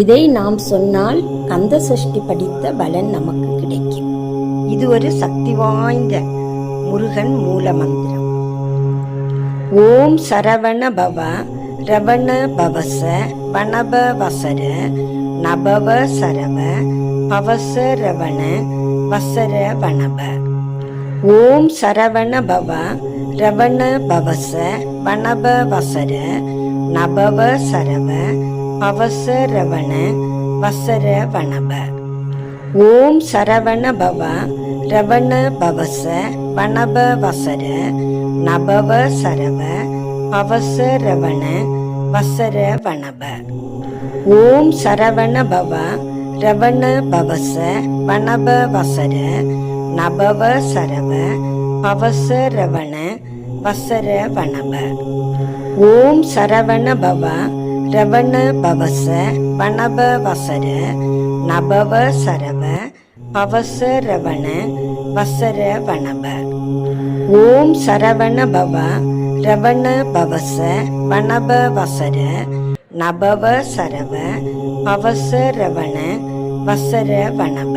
இதை நாம் சொன்னால் கந்த சஷ்டி படித்த பலன் நமக்கு கிடைக்கும். இது ஒரு சக்தி வாய்ந்த முருகன் மூல மந்திரம். ஓம் சரவண பவ ரவண பவச வனப வசர நபவ சரவ பவச ரவண வசர வனப. ஓம் சரவண பவ ரவண பவச வனப வசர நபவ சரவ அவசரவண வசர வனப ஓம் சரவண பவ ரவண பவச வனப வசர நபவ சரவ அவசரவண வசர வனப ஓம் சரவண பவ ரவண பவச வனப வசர நபவ சரவ அவசரவண வசர வனப ஓம் சரவண பவ ரவண பவச பணப வசர நபவ சரவ பவச ரவண வசர வனப ஓம் சரவண பவ ரவண பவச பணப வசர நபவ சரவ பவச ரவண வசர வனப